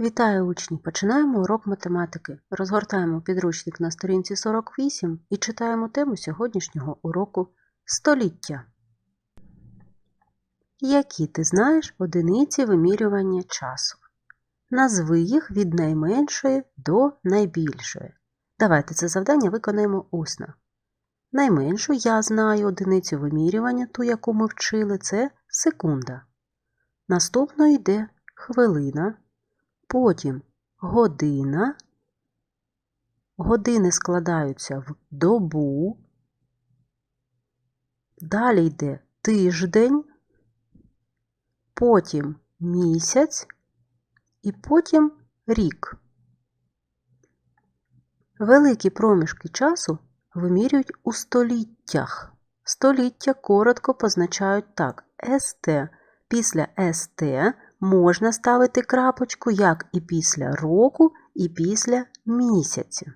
Вітаю учні! Починаємо урок математики. Розгортаємо підручник на сторінці 48 і читаємо тему сьогоднішнього уроку Століття. Які ти знаєш одиниці вимірювання часу? Назви їх від найменшої до найбільшої. Давайте це завдання виконаємо усно. Найменшу я знаю одиницю вимірювання, ту, яку ми вчили, це секунда. Наступно йде хвилина. Потім година. Години складаються в добу. Далі йде тиждень, потім місяць і потім рік. Великі проміжки часу вимірюють у століттях. Століття коротко позначають так: СТ. Після СТ можна ставити крапочку як і після року, і після місяця.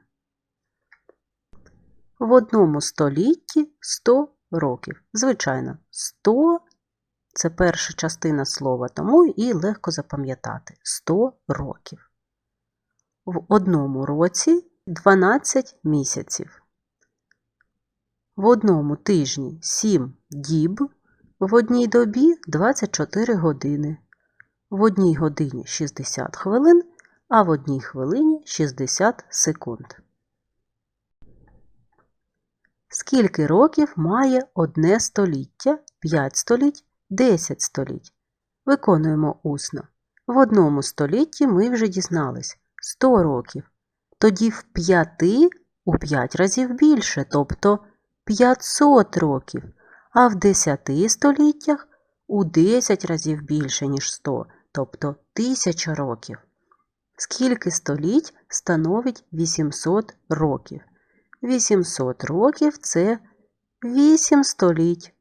В одному столітті 100 років. Звичайно, 100 це перша частина слова, тому і легко запам'ятати 100 років. В одному році 12 місяців. В одному тижні 7 діб, в одній добі 24 години. В одній годині 60 хвилин, а в одній хвилині 60 секунд. Скільки років має одне століття, 5 століть, 10 століть? Виконуємо усно. В одному столітті ми вже дізнались 100 років. Тоді в 5 у 5 разів більше, тобто 500 років, а в 10 століттях у 10 разів більше, ніж 100, тобто 1000 років. Скільки століть становить 800 років? 800 років це 8 століть.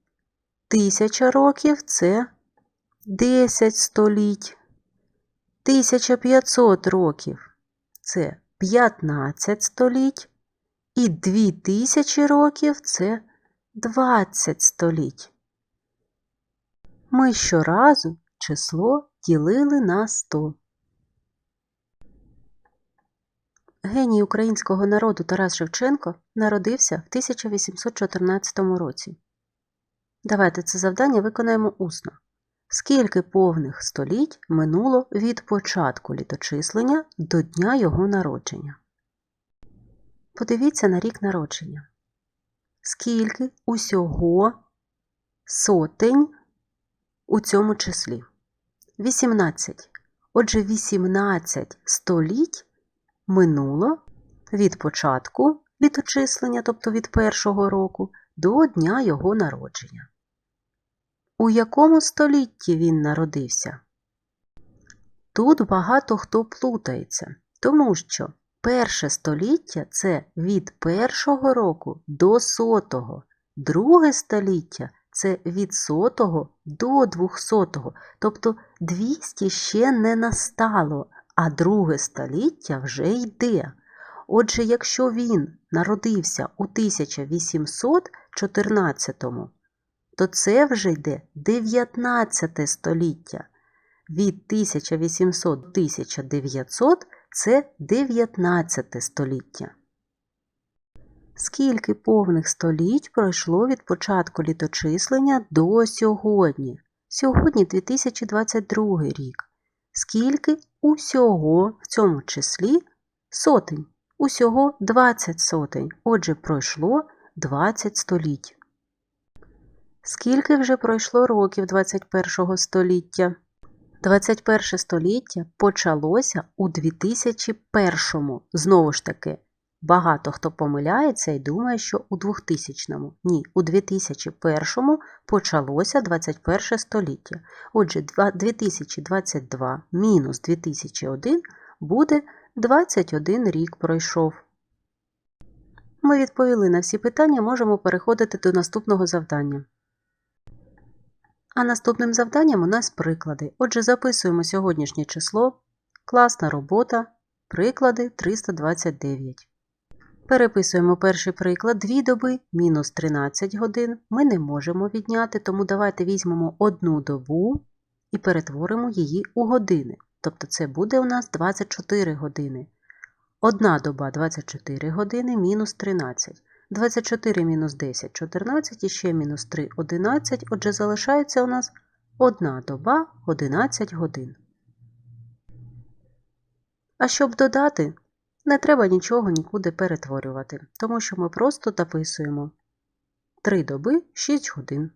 1000 років це 10 століть. 1500 років це 15 століть. І 2000 років це 20 століть. Ми щоразу число ділили на 100. Геній українського народу Тарас Шевченко народився в 1814 році. Давайте це завдання виконаємо усно. Скільки повних століть минуло від початку літочислення до дня його народження? Подивіться на рік народження. Скільки усього сотень у цьому числі? 18. Отже, 18 століть минуло від початку літочислення, тобто від першого року, до дня його народження. У якому столітті він народився? Тут багато хто плутається, тому що перше століття це від першого року до сотого, друге століття це від сотого до двохсотого, тобто 200 ще не настало, а друге століття вже йде. Отже, якщо він народився у 1814, то це вже йде 19 століття. Від 1800 до 1900 це 19 століття. Скільки повних століть пройшло від початку літочислення до сьогодні? Сьогодні 2022 рік. Скільки усього в цьому числі сотень? Усього 20 сотень. Отже, пройшло 20 століть. Скільки вже пройшло років 21 століття? 21 століття почалося у 2001. Знову ж таки, багато хто помиляється і думає, що у 2000, му Ні, у 2001 му почалося 21 століття. Отже, 2022 мінус 2001 буде 21 рік пройшов. Ми відповіли на всі питання, можемо переходити до наступного завдання. А наступним завданням у нас приклади. Отже, записуємо сьогоднішнє число, класна робота, приклади 329. Переписуємо перший приклад 2 доби мінус 13 годин. Ми не можемо відняти, тому давайте візьмемо одну добу і перетворимо її у години. тобто це буде у нас 24 години. Одна доба 24 години мінус 13. 24 мінус 10 14 і ще мінус 3 11. Отже, залишається у нас одна доба 11 годин. А щоб додати, не треба нічого нікуди перетворювати, тому що ми просто дописуємо 3 доби 6 годин.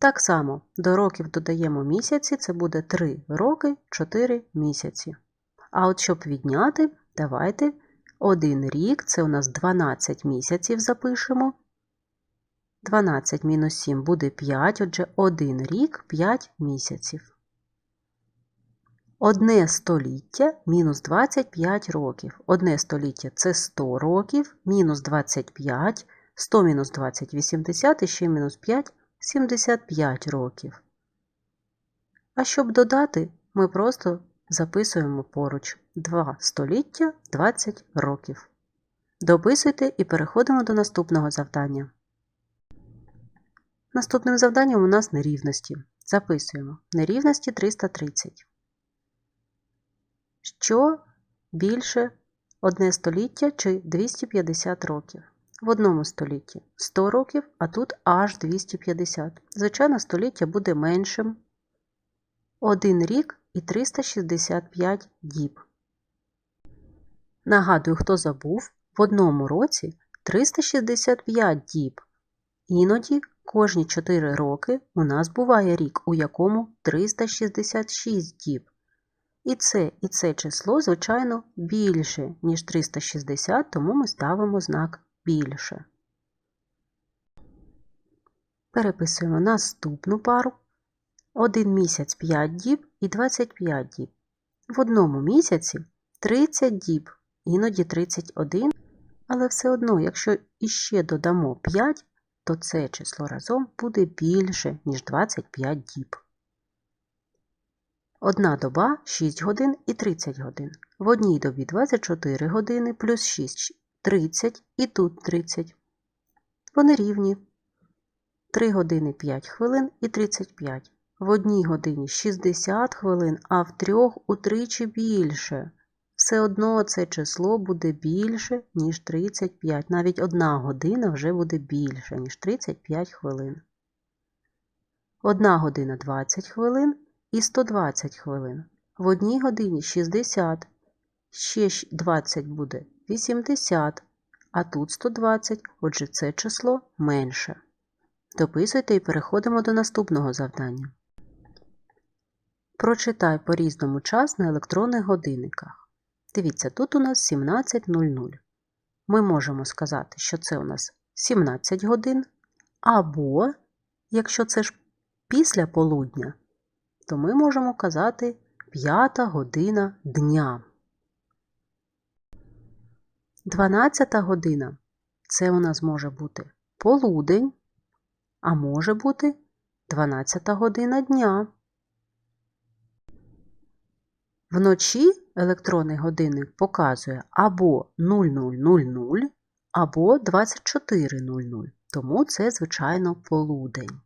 Так само до років додаємо місяці, це буде 3 роки 4 місяці. А от щоб відняти, давайте один рік це у нас 12 місяців запишемо. 12 мінус 7 буде 5, отже, один рік 5 місяців. Одне століття мінус 25 років. Одне століття це 100 років, мінус 25, 100 мінус 20 80 і ще мінус 5 75 років. А щоб додати, ми просто записуємо поруч 2 століття 20 років. Дописуйте і переходимо до наступного завдання. Наступним завданням у нас нерівності. Записуємо нерівності 330. Що більше одне століття чи 250 років? В одному столітті 100 років, а тут аж 250. Звичайно, століття буде меншим. Один рік і 365 діб. Нагадую, хто забув, в одному році 365 діб. Іноді кожні 4 роки у нас буває рік, у якому 366 діб. І це і це число, звичайно, більше, ніж 360, тому ми ставимо знак більше. Переписуємо наступну пару. Один місяць 5 діб і 25 діб. В одному місяці 30 діб, іноді 31, але все одно, якщо іще додамо 5, то це число разом буде більше, ніж 25 діб. Одна доба 6 годин і 30 годин. В одній добі 24 години плюс 6 30 і тут 30. Вони рівні. 3 години 5 хвилин і 35. В одній годині 60 хвилин, а в трьох утричі більше. Все одно це число буде більше, ніж 35. Навіть одна година вже буде більше, ніж 35 хвилин. Одна година 20 хвилин і 120 хвилин. В одній годині 60, ще 20 буде 80, а тут 120, отже це число менше. Дописуйте і переходимо до наступного завдання. Прочитай по різному час на електронних годинниках. Дивіться, тут у нас 17.00. Ми можемо сказати, що це у нас 17 годин. Або, якщо це ж після полудня, то ми можемо казати 5 година дня. 12 година це у нас може бути полудень, а може бути 12 година дня. Вночі електронний годинник показує або 0000, або 24.00, тому це, звичайно, полудень.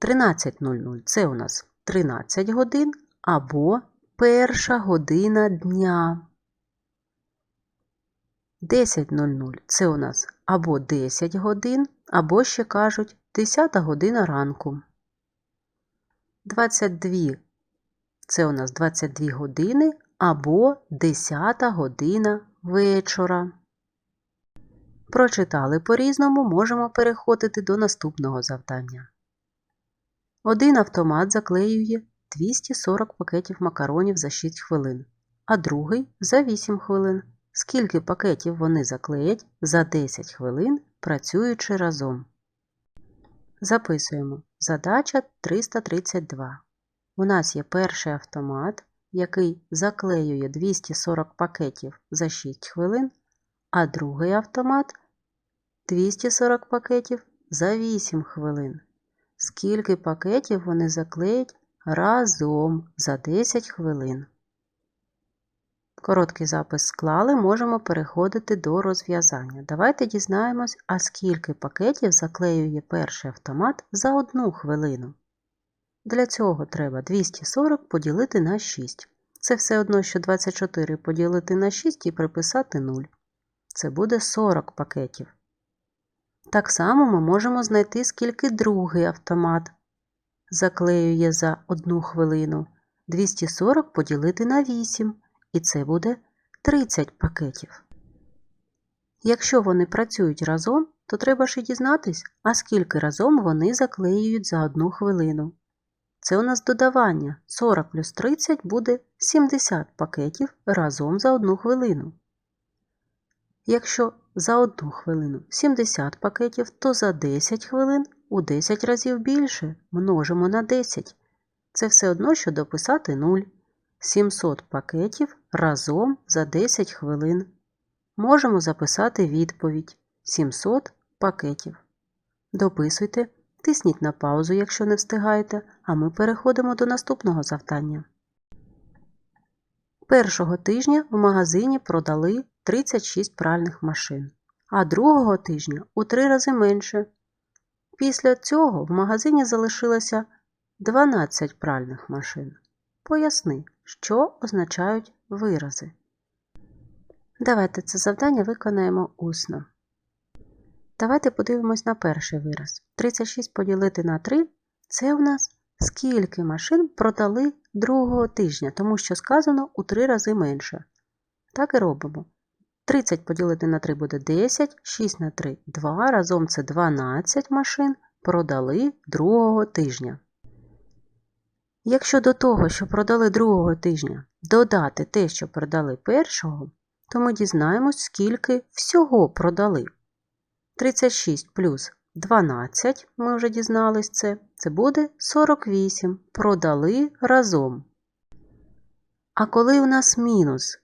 13.00 це у нас 13 годин або перша година дня. 10.00 це у нас або 10 годин, або ще кажуть 10 година ранку. 22 це у нас 22 години або 10 година вечора. Прочитали по-різному, можемо переходити до наступного завдання. Один автомат заклеює 240 пакетів макаронів за 6 хвилин, а другий за 8 хвилин. Скільки пакетів вони заклеять за 10 хвилин, працюючи разом. Записуємо. Задача 332. У нас є перший автомат, який заклеює 240 пакетів за 6 хвилин, а другий автомат 240 пакетів за 8 хвилин. Скільки пакетів вони заклеять разом за 10 хвилин. Короткий запис склали, можемо переходити до розв'язання. Давайте дізнаємось, а скільки пакетів заклеює перший автомат за одну хвилину. Для цього треба 240 поділити на 6. Це все одно, що 24 поділити на 6 і приписати 0. Це буде 40 пакетів. Так само ми можемо знайти, скільки другий автомат заклеює за 1 хвилину. 240 поділити на 8, і це буде 30 пакетів. Якщо вони працюють разом, то треба і дізнатись, а скільки разом вони заклеюють за 1 хвилину. Це у нас додавання. 40 плюс 30 буде 70 пакетів разом за 1 хвилину. Якщо за 1 хвилину 70 пакетів, то за 10 хвилин у 10 разів більше множимо на 10. Це все одно, що дописати 0. 700 пакетів разом за 10 хвилин. Можемо записати відповідь 700 пакетів. Дописуйте, тисніть на паузу, якщо не встигаєте, а ми переходимо до наступного завдання. Першого тижня в магазині продали 36 пральних машин, а другого тижня у три рази менше. Після цього в магазині залишилося 12 пральних машин. Поясни, що означають вирази. Давайте це завдання виконаємо усно. Давайте подивимось на перший вираз. 36 поділити на 3 це у нас скільки машин продали другого тижня, тому що сказано у 3 рази менше. Так і робимо. 30 поділити на 3 буде 10, 6 на 3 2, разом це 12 машин продали другого тижня. Якщо до того, що продали другого тижня, додати те, що продали першого, то ми дізнаємось, скільки всього продали. 36 плюс 12, ми вже дізнались це, це буде 48. Продали разом. А коли у нас мінус?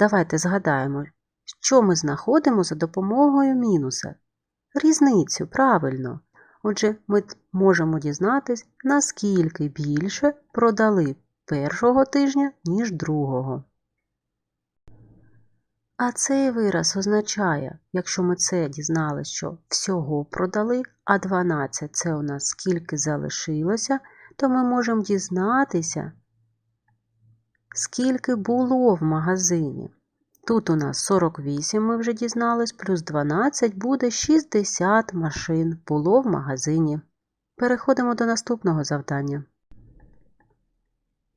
Давайте згадаємо, що ми знаходимо за допомогою мінуса. Різницю, правильно. Отже, ми можемо дізнатись, наскільки більше продали першого тижня, ніж другого. А цей вираз означає, якщо ми це дізнали, що всього продали, а 12 це у нас скільки залишилося, то ми можемо дізнатися, скільки було в магазині. Тут у нас 48, ми вже дізнались, плюс 12 буде 60 машин було в магазині. Переходимо до наступного завдання.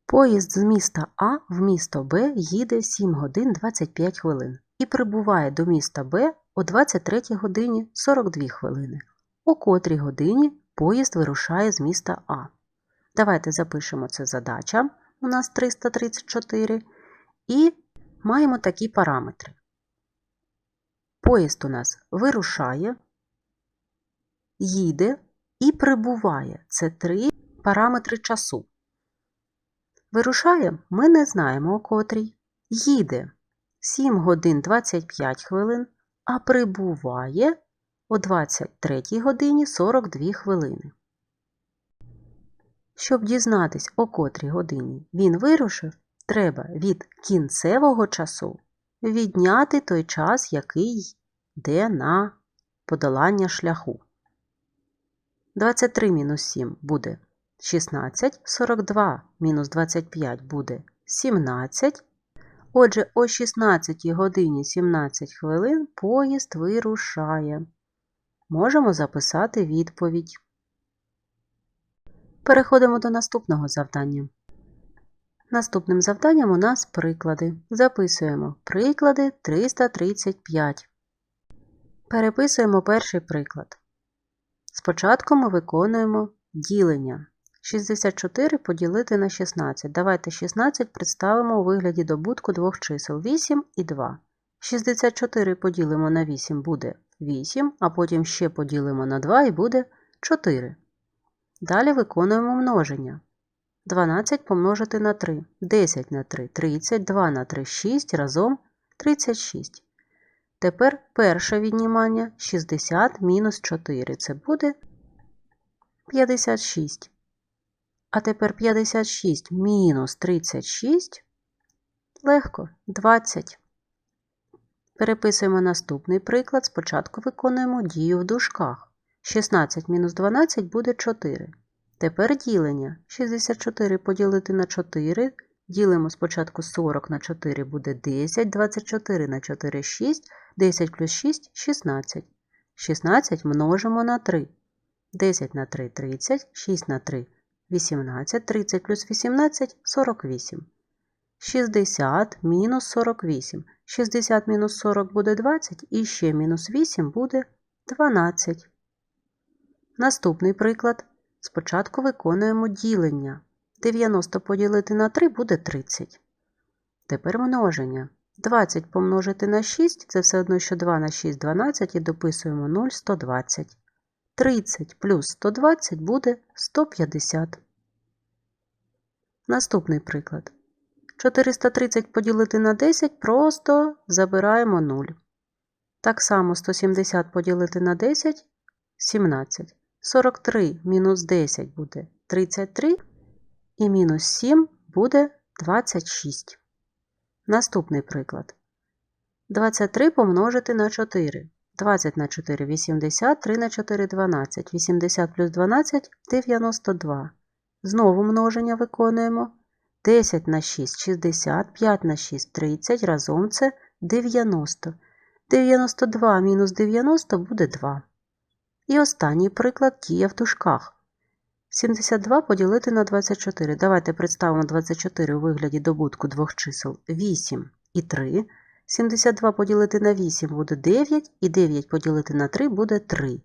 Поїзд з міста А в місто Б їде 7 годин 25 хвилин і прибуває до міста Б о 23 годині 42 хвилини. О котрій годині поїзд вирушає з міста А. Давайте запишемо це задача. У нас 334. І маємо такі параметри. Поїзд у нас вирушає, їде і прибуває. Це три параметри часу. Вирушає ми не знаємо о котрій. Їде 7 годин 25 хвилин, а прибуває о 23 годині 42 хвилини. Щоб дізнатись, о котрій годині він вирушив, треба від кінцевого часу відняти той час, який йде на подолання шляху. 23 мінус 7 буде 16, 42 мінус 25 буде 17. Отже, о 16 годині 17 хвилин поїзд вирушає. Можемо записати відповідь. Переходимо до наступного завдання. Наступним завданням у нас приклади. Записуємо приклади 335. Переписуємо перший приклад. Спочатку ми виконуємо ділення. 64 поділити на 16. Давайте 16 представимо у вигляді добутку двох чисел 8 і 2. 64 поділимо на 8 буде 8, а потім ще поділимо на 2 і буде 4. Далі виконуємо множення. 12 помножити на 3, 10 на 3, 30, 2 на 3, 6, разом 36. Тепер перше віднімання 60 мінус 4. Це буде 56. А тепер 56 мінус 36. Легко 20. Переписуємо наступний приклад. Спочатку виконуємо дію в дужках. 16 мінус 12 буде 4. Тепер ділення. 64 поділити на 4. Ділимо спочатку 40 на 4 буде 10, 24 на 4 – 6, 10 плюс 6 – 16. 16 множимо на 3. 10 на 3 – 30, 6 на 3 – 18, 30 плюс 18 – 48. 60 мінус 48. 60 мінус 40 буде 20 і ще мінус 8 буде 12. Наступний приклад. Спочатку виконуємо ділення. 90 поділити на 3 буде 30. Тепер множення. 20 помножити на 6 це все одно, що 2 на 6 12 і дописуємо 0 120. 30 плюс 120 буде 150. Наступний приклад. 430 поділити на 10 просто забираємо 0. Так само 170 поділити на 10 17. 43 мінус 10 буде 33 і мінус 7 буде 26. Наступний приклад. 23 помножити на 4. 20 на 4 – 80, 3 на 4 – 12. 80 плюс 12 – 92. Знову множення виконуємо. 10 на 6 – 60, 5 на 6 – 30, разом це 90. 92 мінус 90 буде 2. І останній приклад дія в дужках. 72 поділити на 24. Давайте представимо 24 у вигляді добутку двох чисел 8 і 3. 72 поділити на 8 буде 9, і 9 поділити на 3 буде 3.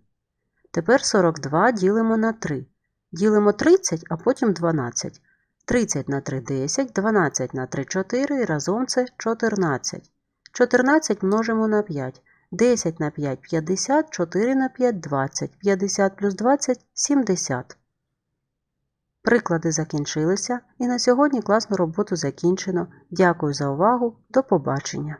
Тепер 42 ділимо на 3. Ділимо 30, а потім 12. 30 на 3 – 10, 12 на 3 – 4, і разом це 14. 14 множимо на 5. 10 на 5 – 50, 4 на 5 – 20, 50 плюс 20 – 70. Приклади закінчилися, і на сьогодні класну роботу закінчено. Дякую за увагу. До побачення!